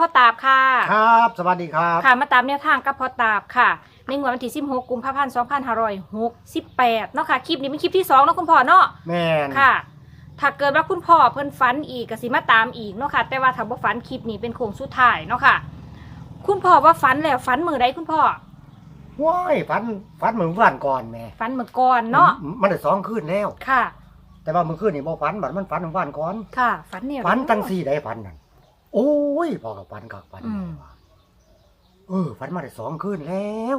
พ่อตาบค่ะ ครับ สวัสดีครับ ค่ะ มาตามแนวทางกับพ่อตาบค่ะ ในงวดวันที่16กุมภาพันธ์2568เนาะค่ะ คลิปนี้เป็นคลิปที่2เนาะคุณพ่อเนาะ แม่นค่ะ ถ้าเกิดว่าคุณพ่อเพิ่นฝันอีกก็สิมาตามอีกเนาะค่ะ แต่ว่าถ้าบ่ฝันคลิปนี้เป็นโค้งสุดท้ายเนาะค่ะ คุณพ่อว่าฝันแล้วฝันมือใดคุณพ่อ ว้ายฝันฝันเหมือนวันก่อนแม่ฝันเมื่อก่อนเนาะมัมันได้สองคืนแล้ว ค่ะ แต่ว่าเมื่อคืนนี่บ่ฝันบัดมันฝันเหมือนวันก่อนค่ะ ฝันเนี่ยฝันตั้งสี่ได้ฝันนั่น โอ้ยพอกับฝันกับฝันอืม ว่าเออฝันมาได้สองคืนแล้ว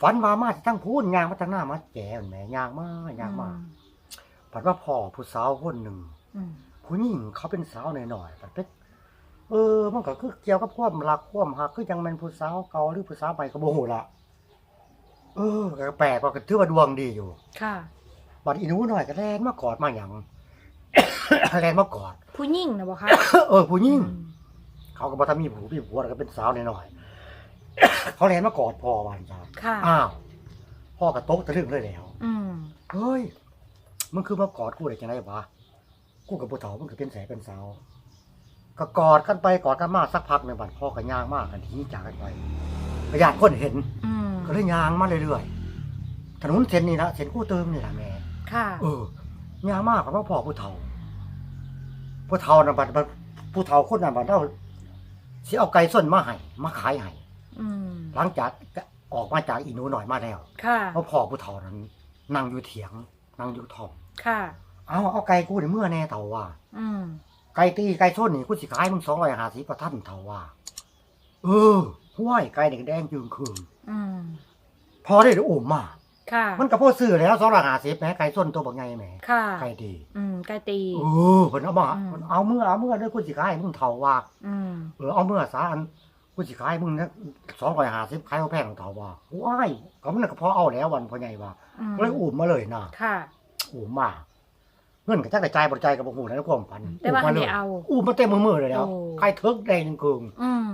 ฝันว่ามาที่ทั้งพูนยางมาทางหน้ามาแก่นแหม่ยางมายางมาฝันว่าพ่อผู้สาวคนหนึ่ง อืมผู้หญิงเขาเป็นสาวหน่อยๆแต่เป็นเออ มันก็คือเกี่ยวกับความรักความหักคือยังเป็นผู้สาวเก่าหรือผู้สาวใหม่ก็บ่ฮู้ละเออก็แปลกว่าก็ถือว่าดวงดีอยู่ ค่ะ บัดอีหนูหน่อยก็แลนมากอดมาหยัง แลนมากอด ผู้หญิงนะบ่คะเออผู้หญิงอืมเขาก็บ่ทันมีผู้มีผัวแล้วก็เป็นสาวหน่อยๆเขาแลนมากอดพ่อวาจันจ้าค่ะอ้าวพ่อก็ตกตะลึงเลยแล้วอืมเฮ้ยมันคือมากอดกูได้จังไดวะกูกับผู้เฒ่ามันก็เป็นแสเป็นสาวก็กอดกันไปกอดกันมาสักพักหนึ่งบัดพ่อก็ย่างมากกันทีจากกันไปพยานคนเห็นอืมก็เลยย่างมาเรื่อยๆถนนเส้นนี้ละเส้นกู้เติมนี่ละแม่ค่ะ เออย่างมากกับว่าพ่อผู้เฒ่า ผู้เฒ่าน่ะบัดบัดผู้เฒ่าคนนั้นบัดเราสิเอาไก่ส้นมาให้มาขายให้อืมหลังจากออกมาจากอีหนูหน่อยมาแล้วค่ะเพราะพ่อผู้เฒ่านั้นนั่งอยู่เถียงนั่งอยู่ท้องค่ะเอาเอาไก่กูในเมื่อแน่เต่าว่า อืมไก่ตีไก่ชนนี่กูสิขายมึงสองร้อยห้าสิบประทันเต่าว่า เออห้วยไก่แดงแดงจึงคืนอืมพอได้เดี๋ยวอุ่มมา ค่ะ มันก็พอซื้อแล้วสองร้อยห้าสิบแหมไก่ชนตัวบักไงแหมค่ะ ไก่ดีอืมไก่ตี เออเพิ่นเอามาอืม เพิ่นเอาเมื่อเอาเมื่อเด้อกูสิขายมึงเท่าว่าอืมเออเอาเมื่อสาอันกูสิขายมึงนะสองร้อยห้าสิบขายเอาแพงเท่าว่าว้ายก็มันก็พอเอาแล้ววันพ่อใหญ่ว่าอืมก็เลยอุ่มมาเลยนะค่ะ อุ่มมาเงินก็จักกระจายบ่กระจายกับบ่ฮู้นะความพันแต่ว่าอุ่มมาเลยให้เอาอู้มาเต็มมือๆเลยแล้วโอ้ใครเทิกได้หนึ่งกึ่งอืม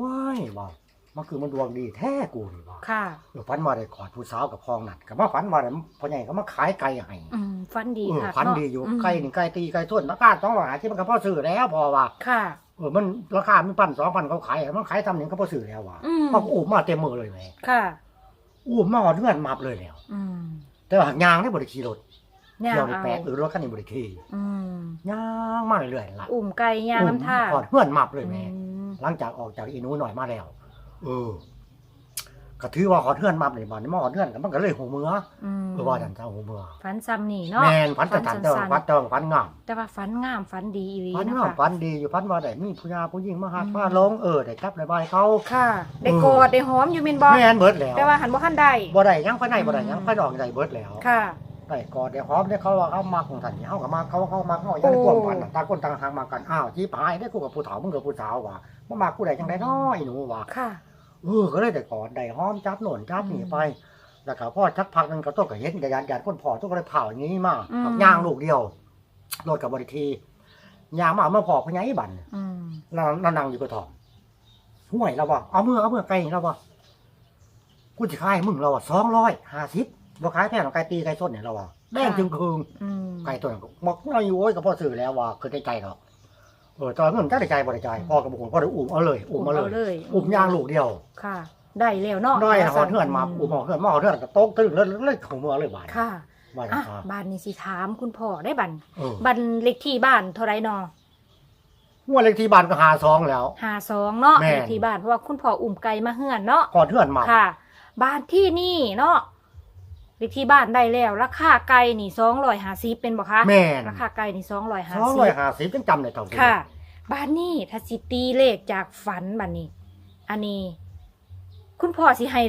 ว้ายว่า มันคือมันดวงดีแท้กูนี่ว่าค่ะ เออฝันว่าได้กอดผู้สาวกับพองนั่นกับมาฝันว่าได้พ่อใหญ่ก็มาขายไก่ให้อืมฟันดีเออค่ะฝันเาะดีอยู่มไก่นี่ไก่ตีไก่ส้นราคาสองร้อยห้าสิบมันก็พอซื้อแล้วพอว่าค่ะ เออมันราคามันพันสองพันเขาขายมันขายทำหนึ่งก็พอซื้อแล้วว่ะอืมเพราะอู้มาเต็มมือเลยแหม่ค่ะ อู้มาหอดเงื่อนมับเลยแล้ว อืมแต่ว่าหางยางได้บริขี่รถย่างเที่ยวในเอาแปดหรือรถคันนี้บริขี่อืมยางมาเรื่อยๆล่ะ อุ่มไก่ย่างน้ำท่าหอดเงื่อนมับเลยแหม่อืมหลังจากออกจากอีหนูหน่อยมาแล้ว เออก็ถือว่าขอเทือนมาเลยบ่นี่มาขอเทือนกันมันก็เลยหูเมืออืมเออว่าจันเจ้าหูเมือฝันซ้ำนี่เนาะแม่นพันตะตันเจ้าสั้นๆพันเจ้าพันงามแต่ว่าฝันงามฝันดีอีหลีพันนะงามคะพันดีอยู่พันว่าได้มีผู้ยาผู้หญิงมาหักอืมมาลงเออได้จับได้บายเขา ค่ะได้เออกอดได้หอมอยู่เมนบอแม่นเบิดแล้วแต่ว่าหันบ่ทันได้ บ่ได้หยังภายในบ่ได้หยังอืมภายนอกได้เบิดแล้วค่ะ ได้กอดได้หอมได้เขาว่าเขามาของท่านเฮาก็มาเขาเขามาเขาอย่างในความฝันน่ะต่างคนต่างหางมากันอ้าวจีพายได้กูกับผู้เฒ่ามึงกับผู้สาวว่ะมามากูได้จังได๋น้อยหนูว่ะค่ะ เออก็เลยได้กอดได้หอมจับโน่นจับนี่ไปแล้วก็พ่อชักพักนึงก็ต้องก็เห็นกระยานยานคนพ่อต้องก็เลยเผาอย่างนี้มาอืม ย่างลูกเดียวรถกับบริทีย่างมาเอามาพอพญายบันอืมเราเรานั่งอยู่กระถองห่วยเราว่าเอาเมื่อเอาเมื่อไก่เราว่ากูจะขายมึงเราว่าสองร้อยห้าสิบเราขายแพงกว่าไก่ตีไก่ส้นเนี่ยเราว่าแดงจึงคืง อืมไก่ตัวนั้นก็บอกน้อยอยู่โอ้ยก็พ่อซื้อแล้วว่าคือได้ใจหรอก เออตอนเงินจ้าได้ใจบ่ได้ใจพ่อกับบุคคลพ่อได้อุ้มเอาเลยอุ้มเอาเลยเลย อุ้มย่างลูกเดียวค่ะ ได้แล้วเนาะน้อยหอดเฮือนมาอุ้มหอดเฮือนมาหอดเฮือนก็โต๊ะตึ้งเลยเลยของมือเลยบาดค่ะบาดอะครับบ้านนี้สิถามคุณพ่อได้บันเออบันเลขที่บ้านเท่าไรนองวดเลขที่บ้านก็หาซองแล้ว หาสองเนาะแม่น เลขที่บ้านเพราะว่าคุณพ่ออุ่มไก่มาเฮือนเนาะก่อนเทื่อนมา ค่ะ บ้านที่นี่เนาะ เลขที่บ้านได้แล้ว ราคาไก่นี่สองร้อยห้าสิบเป็นบ่คะแม่น ราคาไก่นี่สองร้อยห้าสองสิร้อยบห้าสิบยังจำได้เท่าที่ค่ะ บ้านนี้ถ้าสิตีเลขจากฝันบัดนนี้ อันนี้ คุณพ่อสิให้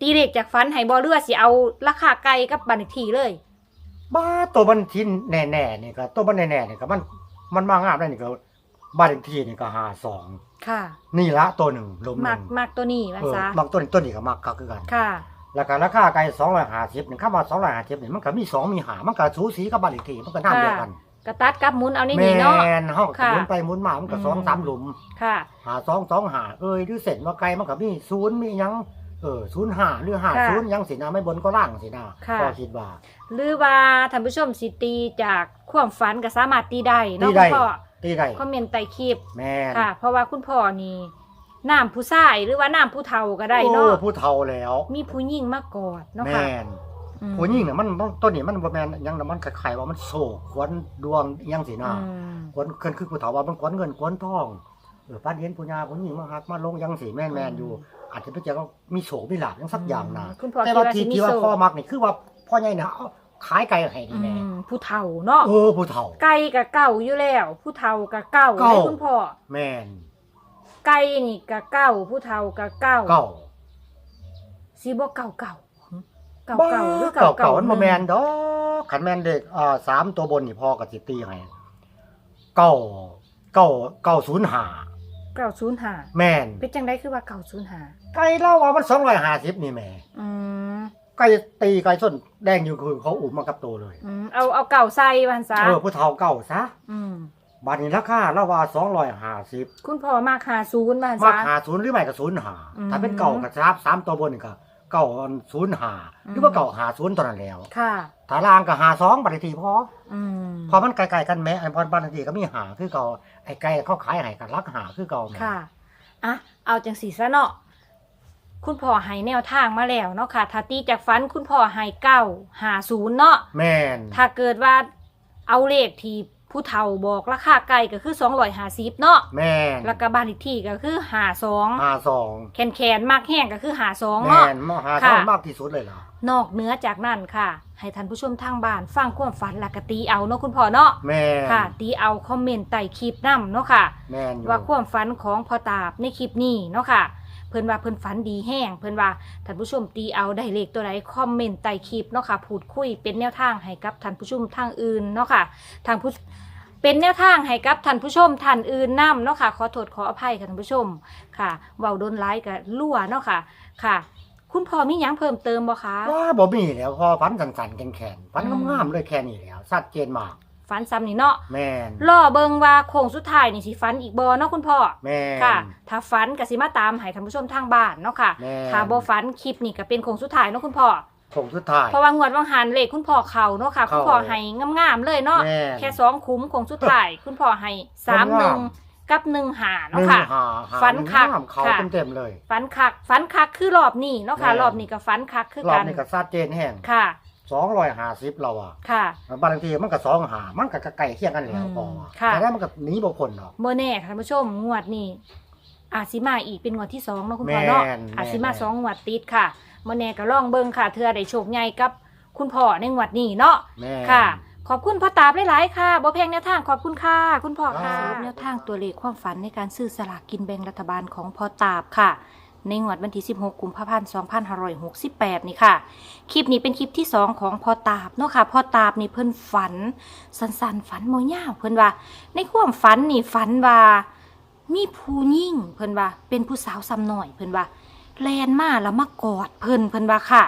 ตีเลขจากฝันให้บ่เรือสิเอาราคาไก่กับบัตรทีเลย บ้าตัวมันทินแน่ๆนี่ก็ตัวมันแน่ๆนี่ก็มันมันมางามได้นี่ก็บ้านเลขที่นี่ก็หาสองค่ะ นี่ละตัวหนึ่งลมหมันึ่กงมักตัวนี้ว่าเออซะบางตัวนี้ตัวนี้ก็มักคักคือกัน ค่ะ แล้วก็ราคาไก่สองร้อยห้าสิบนี่ข้ามาสองร้อยห้าสิบนี่มันก็มีสองมีหามันก็สูสีกับบ้านเลขที่มันก็น้ำเดียวกันกระตัดกับหมุนเอาในแมนี้เนาะ นเฮาก็ค่ะ หมุนไปหมุนมามันก็อืมสองสามหลุม ค่ะ หาสองสองหาเอ้ยหรือเสร็จว่าไกลมันก็มีศูนย์มีหยังเออศูนย์หาหรือหาค่ะศูนย์หยังสินะไม่บนก็ล่างสินะค่ะ ก็คิดว่า หรือว่าท่านผู้ชมสิตีจากความฝันก็สามารถตีได้เนาะตีได้คุณพ่อตีได้คอมเมนต์ใต้คลิปแม่นค่ะ เพราะว่าคุณพ่อนี่ น้ำผู้ชายหรือว่าน้ำผู้เฒ่าก็ได้เนาะโอ้ผู้เฒ่าแล้ว มีผู้หญิงมากอดเนาะค่ะแม่นอืมผู้หญิงน่ะมันมันต้นนี้มันบ่แม่นหยังน่ะมันคล้ายๆว่ามันโศกควนดวงอิหยังสินะอืมควนเกินคือผู้เฒ่าว่ามันควนเงินควนทองเออป้านเห็นผู้ยาผู้หญิงมาหักมาลงยังสิแม่นๆอยู่ อาจจะไปเจอก็มีโศกมีลาบยังสักอย่างนะคุณพ่อแต่คิดว่าว่าที่สิมีที่ว่าโซพ่อมักนี่คือว่าพ่อใหญ่น่ะเอาขายไก่ให้อืนี่แม่มผู้เฒ่าเนาะเออผู้เฒ่าไก่กับเก่าอยู่แล้ว ผู้เฒ่ากับเก่าเก่าให้คุณพ่อแม่น ไก่นี่กับเก่าผู้เฒ่ากับเก่าเก่าสิบ่เก่าเก่าเก่าบ้เก่าหรือเก่าเก่าเก่ามันบ่หแม่นดอกขันแม่นเด็กอ่าสามตัวบนนี่พ่อก็สิตีให้เก้าเก้าเก้าศูนย์ห้าเก่าศูนย์ห้าแม่นเป็นจังไดคือว่าเก่าศูนย์ห้าไก่เล่าว่ามันสองร้อยห้าสิบนี่แหม่อืมไก่ตีไก่ส้นแดงอยู่คือเขาอุ้มมากับตัวเลย อืมเอาเอาเก่าใส่วันซะเออผู้เฒ่าเก่าซะอืม บาทนี้ราคาเล่าว่าสองร้อยห้าสิบคุณพ่อมาคาศูนย์วันมาซะหาศูนย์หรือไม่ก็ศูนย์หาอืม ถ้าเป็นเก่ากับซับสามตัวบนนี่ก็เก่าศูนย์หาอืมหรือว่าเก่าหาศูนย์ตอนนั้นแล้วค่ะ ถ้าล่างก็หาสองบาททีพออืมพอมันไกลๆกันแม้ไอ้พอบาททีก็มีหาคือเก่าไอ้ไก่เขาขายให้กันรักหาคือเก่าแหม ค่ะอะเอาจังสีซะเนาะคุณพ่อให้แนวทางมาแล้วเนาะค่ะถ้าตีจากฟันคุณพ่อให้เก้าหาศูนย์เนาะแม่นถ้าเกิดว่าเอาเลขที่ ผู้เฒ่าบอกราคาไก่ก็คือสองร้อยห้าสิบเนาะแม่นแล้วก็บ้านอีกที่ก็คือหาสองหาสองแขนแขนๆมากแห้งก็คือหาสองแม่เนาะนมาหาสองค่ะมากที่สุดเลยเหรอนอกเหนือจากนั้นค่ะ ให้ท่านผู้ชมทางบ้านฟังความฝันและกตีเอาเนาะคุณพ่อเนาะแม่นค่ะ ตีเอาคอมเมนต์ใต้คลิปนํเนาะค่ะ แม่นอยู่ว่าความฝันของพ่อตาบในคลิปนี้เนาะค่ะเพิ่นว่าเพิ่นฝันดีแห้งเพิ่นว่าท่านผู้ชมตีเอาได้เลขตัวใดคอมเมนต์ใต้คลิปเนาะค่ะพูดคุยเป็นแนวทางให้กับท่านผู้ชมทางอื่นเนาะค่ะทางผู้ เป็นแนวทางให้กับท่านผู้ชมท่านอื่นนํเนาะค่ะ ขอโทษขออภัยค่ะท่านผู้ชมค่ะเว้าโดนไลค์กับรั่วเนาะค่ะค่ะ คุณพ่อมีหยังเพิ่มเติมบ่คะ ว่าบ่มีแล้วพอฝันสั่นๆแข็งๆฝันอืม งามๆเลยแค่นี้แล้วชัดเจนมาก ฝันซ้ำนี่เนาะแม่นรอเบิงว่าโค้งสุดท้ายนี่สิฝันอีกบ่เนาะคุณพ่อ แม่น ค่ะ ถ้าฝันก็สิมาตามให้ท่านผู้ชมทางบ้านเนาะค่ะ แม่น ถ้าบ่ฝันคลิปนี่ก็เป็นโค้งสุดท้ายเนาะคุณพ่อ ผงสุดท้าย เพราะว่างวดวังหันเลขคุณพ่อเข้าเนาะค่ะ คุณพ่อให้งามๆเลยเนาะแม่น แค่สองคุ้มโค้งสุดท้ายคุณพ่อให้สามหนึ่งงามกับหนึ่งหาหเนาะนึ่งค่ะ หาหาฝันคักงามเขาค่ะ เต็มๆเลย ฝันคักฝันคักคือรอบนี้เนาะค่ะ แม่น รอบนี้ก็ฝันคักคือรอกับนนี้ก็ชัดเจนแห้งค่ะสองร้อยห้าสิบเราอะค่ะ บางทีมันก็สองหามันก็ไก่เคียงกันแล้วอืมพอค่ะ แต่ได้มันก็หนีบ่พ้นหรอก โมแน่ค่ะท่านผู้ชมงวดนี้ อาจสิมาอีกเป็นงวดที่สองเนาะคุณพ่อเนาะแม่นอาจสิมาแม่น สองงวดติดค่ะโมแน่ก็ลองเบิ่งค่ะเธอได้โชคใหญ่กับคุณพ่อในงวดนี้เนาะ แม่นค่ะ ขอบคุณพ่อตาบหลายๆค่ะบ่แพงแนวทางขอบคุณค่ะ คุณพ่อค่ะครับแนวทางตัวเลขความฝันในการซื้อสลากกินแบ่งรัฐบาลของพ่อตาบค่ะ ในงวดวันที่ 16 กุมภาพันธ์ 2568 นี่ค่ะ คลิปนี้เป็นคลิปที่ 2 ของพ่อตาบเนาะค่ะพ่อตาบนี่เพิ่นฝัน สันๆฝันโมย่าวเพิ่นว่า ในความฝันนี่ฝันว่า มีผู้หญิงเพิ่นว่า เป็นผู้สาวซ้ำหน่อยเพิ่นว่าแลนมาแล้วมากอดเพิ่นเพิ่นว่าค่ะ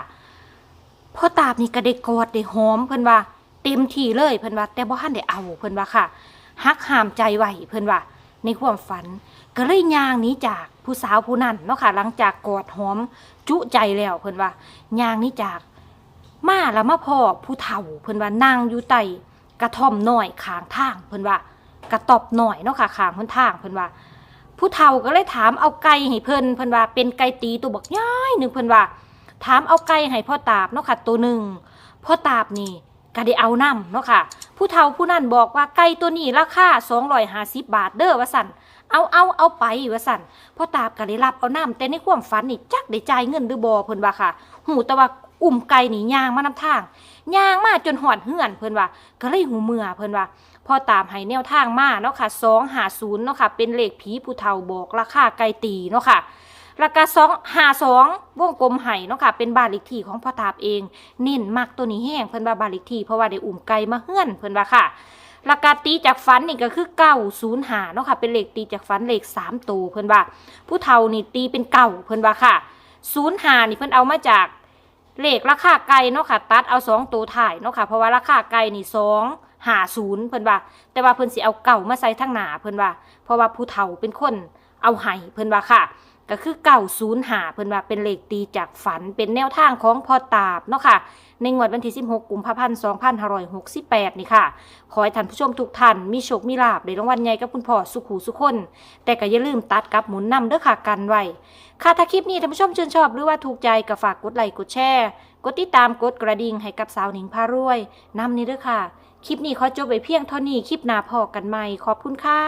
พ่อตาบนี่ก็ได้กอดได้หอมเพิ่นว่า เต็มที่เลยเพิ่นว่า แต่บ่ทันได้เอาเพิ่นว่าค่ะฮักห้ามใจไว้เพิ่นว่า ในความฝัน ก็เลยย่างนี้จากผู้สาวผู้นั้นเนาะค่ะ หลังจากกอดหอมจุใจแล้วเพิ่นว่าย่างนี้จากมาแล้วมาพ่อผู้เฒ่าเพิ่นว่านั่งอยู่ใต้กระท่อมน้อยข้างทางเพิ่นว่ากระตอบหน่อยเนาะค่ะข้างหนทางเพิ่นว่า ผู้เฒ่าก็เลยถามเอาไก่ให้เพิ่นเพิ่นว่าเป็นไก่ตีตัวบักย้ายหนึ่งเพิ่นว่า ถามเอาไก่ให้พ่อตาบเนาะค่ะตัวหนึ่งพ่อตาบนี่ก็ได้เอานํเนาะค่ะ ผู้เฒ่าผู้นั้นบอกว่าไก่ตัวนี้ราคา250 บาทเด้อว่าสั่นเอาเอาเอาไปว่าสั่นพ่อตาบก็ได้รับเอานํแต่ในความฝันนี่จักได้จ่ายเงินหรือบ่เพิ่นว่าค่ะ หูแต่ว่าอุ่มไก่หนีย่างมานำทางย่างมาจนหอดเฮือนเพิ่นว่า ก็เลยหูเมื่อเพิ่นว่า พอตามให้แนวทางมาเนาะค่ะ250เนาะค่ะเป็นเลขผีผู้เฒ่าบอกราคาไก่ตีเนาะค่ะแล้วก็252วงกลมไห้เนาะค่ะเป็นบานเลขที่ของพ่อตาบเองเน้นมักตัวนี้แห้งเพิ่นว่าบานเลขที่เพราะว่าได้อุ่มไก่มาเฮื่อนเพิ่นว่าค่ะแล้วก็ตีจากฝันนี่ก็คือ905เนาะค่ะเป็นเลขตีจากฝันเลข3ตัวเพิ่นว่า ผู้เฒ่านี่ตีเป็นเก่าเพิ่นว่าค่ะ05นี่เพิ่นเอามาจากเลขราคาไก่เนาะค่ะตัดเอาสองตัวถ่ายเนาะค่ะเพราะว่าราคาไก่นี่สอง หาศูนย์เพิ่นว่า แต่ว่าเพิ่นสิเอาเก่ามาใส่ทั้งหนาเพิ่นว่า เพราะว่าผู้เฒ่าเป็นคนเอาไห้เพิ่นว่าค่ะ ก็คือเก่าศูนย์หาเพิ่นว่าเป็นเลขตีจากฝันเป็นแนวทางของพอตาบเนาะค่ะ ในงวดวันที่ 16 กุมภาพันธ์2568 นี่ค่ะ ขอให้ท่านผู้ชมทุกท่านมีโชค มีลาบในรางวัลใหญ่กับคุณพ่อสุขหูสุขคน แต่ก็อย่าลืมตัดกับหมุนนำเด้อค่ะกันไว้ค่ะถ้าคลิปนี้ท่านผู้ชมชื่นชอบ หรือว่าถูกใจก็ฝากกดไลค์กดแชร์ กดติดตามกดกระดิ่งให้กับสาวหนิงพารวยนำนี้เด้อค่ะ คลิปนี้ขอจบไปเพียงเท่านี้คลิปหน้าพอกันใหม่ขอบคุณค่ะ